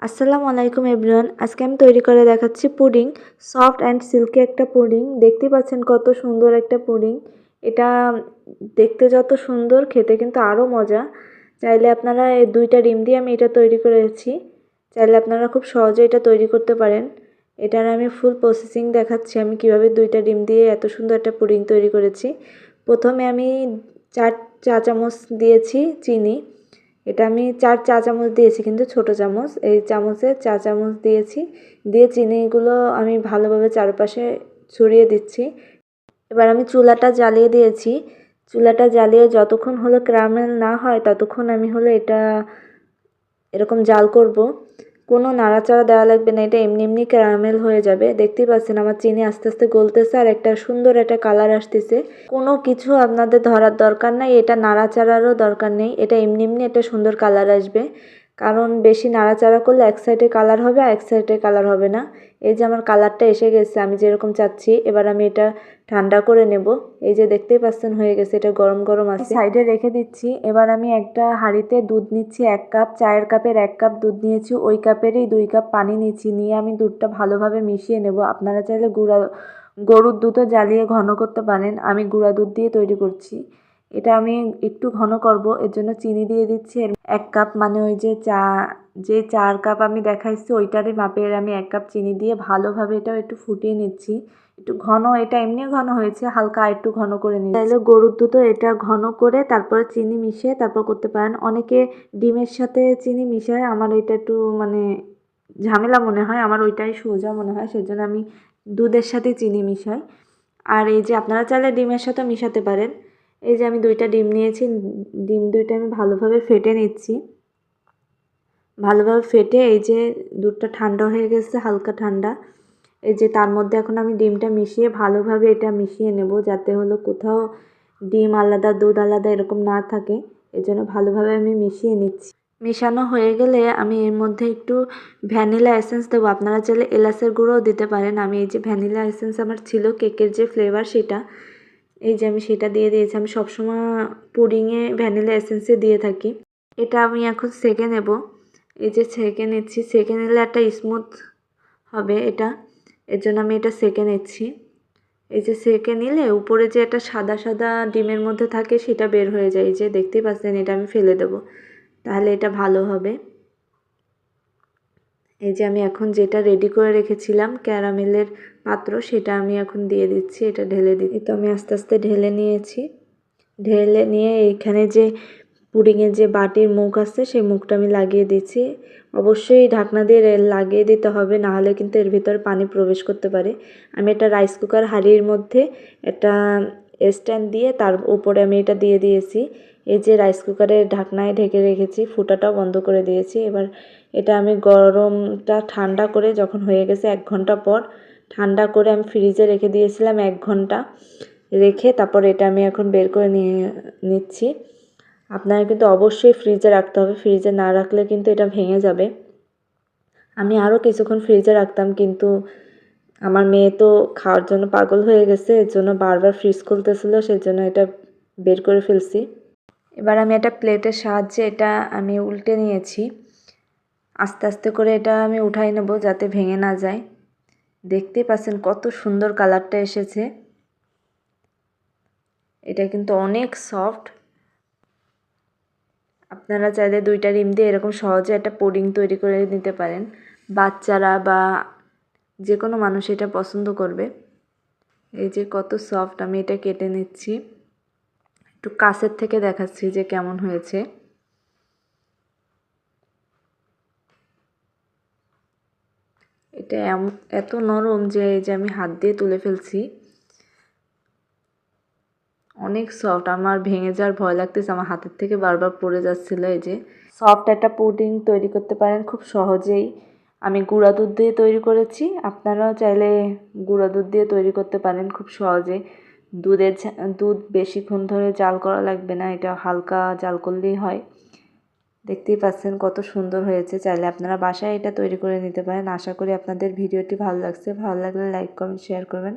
আসসালামু আলাইকুম এভরিওয়ান। আজকে আমি তৈরি করে দেখাচ্ছি পুডিং, সফট অ্যান্ড সিল্কি একটা পুডিং। দেখতেই পাচ্ছেন কত সুন্দর একটা পুডিং। এটা দেখতে যত সুন্দর, খেতে কিন্তু আরও মজা। চাইলে আপনারা এই দুইটা ডিম দিয়ে আমি এটা তৈরি করেছি। চাইলে আপনারা খুব সহজে এটা তৈরি করতে পারেন। এটার আমি ফুল প্রসেসিং দেখাচ্ছি আমি কীভাবে দুইটা ডিম দিয়ে এত সুন্দর একটা পুডিং তৈরি করেছি। প্রথমে আমি চার চা চামচ দিয়েছি চিনি। এটা আমি চার চা চামচ দিয়েছি, কিন্তু ছোট চামচ। এই চামচে চা চামচ দিয়েছি। দিয়ে চিনিগুলো আমি ভালোভাবে চারপাশে ছড়িয়ে দিচ্ছি। এবার আমি চুলাটা জ্বালিয়ে দিয়েছি। চুলাটা জ্বালিয়ে যতক্ষণ হলো ক্রামেল না হয়, ততক্ষণ আমি হলো এটা এরকম জাল করব। কোনো নাড়াচাড়া দেওয়া লাগবে না, এটা এমনি এমনি ক্যারামেল হয়ে যাবে। দেখতেই পাচ্ছেন আমার চিনি আস্তে আস্তে গলতেছে আর একটা সুন্দর একটা কালার আসতেছে। কোনো কিছু আপনাদের ধরার দরকার নাই, এটা নাড়াচাড়ারও দরকার নেই, এটা এমনি এমনি একটা সুন্দর কালার আসবে। কারণ বেশি নাড়াচাড়া করলে এক সাইডে কালার হবে আর এক সাইডে কালার হবে না। এই যে আমার কালারটা এসে গেছে, আমি যেরকম চাচ্ছি, এবার আমি এটা ঠান্ডা করে নেব। এই যে দেখতেই পাচ্ছেন হয়ে গেছে, এটা গরম গরম আছে। সাইডে রেখে দিচ্ছি, এবার আমি একটা হাঁড়িতে দুধ নিচ্ছি, এক কাপ চায়ের কাপের এক কাপ দুধ নিয়েছি, ওই কাপেরই দুই কাপ পানি নিচ্ছি, নিয়ে আমি দুধটা ভালোভাবে মিশিয়ে নেব। আপনারা চাইলে গুঁড়া, গরুর দুধও জ্বালিয়ে ঘন করতে পারেন, আমি গুঁড়া দুধ দিয়ে তৈরি করছি। এটা আমি একটু ঘন করব, এর জন্য চিনি দিয়ে দিচ্ছি। এক কাপ মানে ওই যে চা, যে চার কাপ আমি দেখাইছি ওইটারই মাপের আমি এক কাপ চিনি দিয়ে ভালোভাবে এটাও একটু ফুটিয়ে নিচ্ছি। একটু ঘন, এটা এমনি ঘন হয়েছে, হালকা একটু ঘন করে নিচ্ছি। তাহলে গরুর দুধও এটা ঘন করে তারপরে চিনি মিশিয়ে তারপর করতে পারেন। অনেকে ডিমের সাথে চিনি মিশায়, আমার এটা একটু মানে ঝামেলা মনে হয়, আমার ওইটাই সোজা মনে হয়, সেজন্য আমি দুধের সাথে চিনি মিশাই। আর এই যে আপনারা চাইলে ডিমের সাথে মিশাতে পারেন। এই যে আমি দুইটা ডিম নিয়েছি, ডিম দুইটা আমি ভালোভাবে ফেটে নিচ্ছি। ভালোভাবে ফেটে এই যে দুধটা ঠান্ডা হয়ে গেছে, হালকা ঠান্ডা, এই যে তার মধ্যে এখন আমি ডিমটা মিশিয়ে ভালোভাবে এটা মিশিয়ে নেব যাতে হলো কোথাও ডিম আলাদা, দুধ আলাদা এরকম না থাকে। এই জন্য ভালোভাবে আমি মিশিয়ে নিচ্ছি। মেশানো হয়ে গেলে আমি এর মধ্যে একটু ভ্যানিলা এসেন্স দেবো। আপনারা চাইলে এলাচের গুঁড়োও দিতে পারেন। আমি এই যে ভ্যানিলা এসেন্স আমার ছিল কেকের যে ফ্লেভার সেটা এই যে আমি সেটা দিয়ে দিয়েছি, আমি সবসময় পুডিংয়ে ভ্যানিলা এসেন্সে দিয়ে থাকি। এটা আমি এখন সেকে নেব। এই যে সেকে নিচ্ছি সেকে নিলে একটা স্মুথ হবে এটা। এর জন্য আমি এটা সেকে নিচ্ছি। এই যে সেকে নিলে উপরে যে একটা সাদা সাদা ডিমের মধ্যে থাকে সেটা বের হয়ে যায়। যে দেখতেই পাচ্ছেন, এটা আমি ফেলে দেব। তাহলে এটা ভালো হবে। এই যে আমি এখন যেটা রেডি করে রেখেছিলাম ক্যারামেলের পাত্র, সেটা আমি এখন দিয়ে দিচ্ছি, এটা ঢেলে দিচ্ছি। তো আমি আস্তে আস্তে ঢেলে নিয়েছি। ঢেলে নিয়ে এইখানে যে পুডিংয়ের যে বাটির মুখ আছে, সেই মুখটা আমি লাগিয়ে দিচ্ছি। অবশ্যই ঢাকনা দিয়ে লাগিয়ে দিতে হবে, নাহলে কিন্তু এর ভিতরে পানি প্রবেশ করতে পারে। আমি একটা রাইস কুকার হাঁড়ির মধ্যে একটা স্ট্যান্ড দিয়ে তার উপরে আমি এটা দিয়ে দিয়েছি। এই যে রাইস কুকারের ঢাকনায় ঢেকে রেখেছি, ফুটাটাও বন্ধ করে দিয়েছি। এবার এটা আমি গরমটা ঠান্ডা করে যখন হয়ে গেছে এক ঘণ্টা পর, ঠান্ডা করে আমি ফ্রিজে রেখে দিয়েছিলাম এক ঘণ্টা। রেখে তারপর এটা আমি এখন বের করে নিয়ে, নিচ্ছি। আপনারা কিন্তু অবশ্যই ফ্রিজে রাখতে হবে। ফ্রিজে না রাখলে কিন্তু এটা ভেঙে যাবে। আমি আরও কিছুক্ষণ ফ্রিজে রাখতাম, কিন্তু আমার মেয়ে তো খাওয়ার জন্য পাগল হয়ে গেছে, এর জন্য বারবার ফ্রিজ খুলতেছিল, সেই জন্য এটা বের করে ফেলছি। এবার আমি একটা প্লেটের সাহায্যে এটা আমি উল্টে নিয়েছি। আস্তে আস্তে করে এটা আমি উঠাই নেব যাতে ভেঙে না যায়। দেখতেই পাচ্ছেন কত সুন্দর কালারটা এসেছে। এটা কিন্তু অনেক সফট আপনারা চাইলে দুইটা ডিম দিয়ে এরকম সহজে একটা পুডিং তৈরি করে নিতে পারেন। বাচ্চারা বা যে কোনো মানুষ এটা পছন্দ করবে। এই যে কত সফট আমি এটা কেটে নিচ্ছি। একটু কাছের থেকে দেখাচ্ছি যে কেমন হয়েছে। এটা এত নরম যে এই যে আমি হাত দিয়ে তুলে ফেলছি। অনেক সফট আমার ভেঙে যাওয়ার ভয় লাগতেছে, আমার হাতের থেকে বারবার পড়ে যাচ্ছিল এই যে। সফট একটা পুডিং তৈরি করতে পারেন খুব সহজেই। আমি গুঁড়া দুধ দিয়ে তৈরি করেছি। আপনারাও চাইলে গুঁড়া দুধ দিয়ে তৈরি করতে পারেন খুব সহজে। দুধের দুধ বেশিক্ষণ ধরে জাল করা লাগবে না, এটা হালকা জাল করলেই হয়। দেখতেই পাচ্ছেন কত সুন্দর হয়েছে। চাইলে আপনারা বাসায় এটা তৈরি করে নিতে পারেন। আশা করি আপনাদের ভিডিওটি ভালো লাগছে। ভালো লাগলে লাইক, কমেন্ট, শেয়ার করবেন।